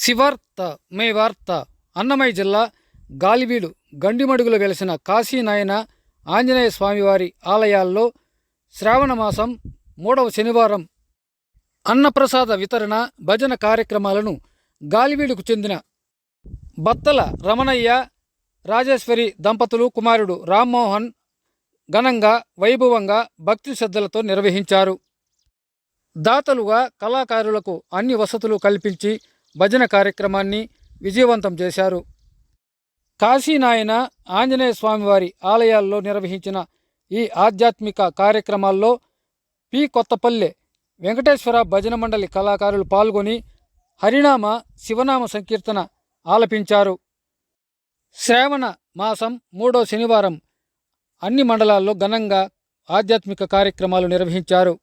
శివార్త మే వార్త అన్నమయ్య జిల్లా గాలివీడు గండిమడుగులో వెలిసిన కాశీనాయన ఆంజనేయ స్వామివారి ఆలయాల్లో శ్రావణమాసం మూడవ శనివారం. అన్నప్రసాద వితరణ భజన కార్యక్రమాలను గాలివీడుకు చెందిన బత్తల రమణయ్య రాజేశ్వరి దంపతులు కుమారుడు రామ్మోహన్ ఘనంగా వైభవంగా భక్తి శ్రద్ధలతో నిర్వహించారు. దాతలుగా కళాకారులకు అన్ని వసతులు కల్పించి భజన కార్యక్రమాన్ని విజయవంతం చేశారు. కాశీనాయన ఆంజనేయ స్వామివారి ఆలయాల్లో నిర్వహించిన ఈ ఆధ్యాత్మిక కార్యక్రమాల్లో పి. కొత్తపల్లె వెంకటేశ్వర భజన మండలి కళాకారులు పాల్గొని హరినామ శివనామ సంకీర్తన ఆలపించారు. శ్రావణ మాసం మూడో శనివారం అన్ని మండలాల్లో ఘనంగా ఆధ్యాత్మిక కార్యక్రమాలు నిర్వహించారు.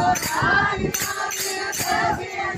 I love you, happy.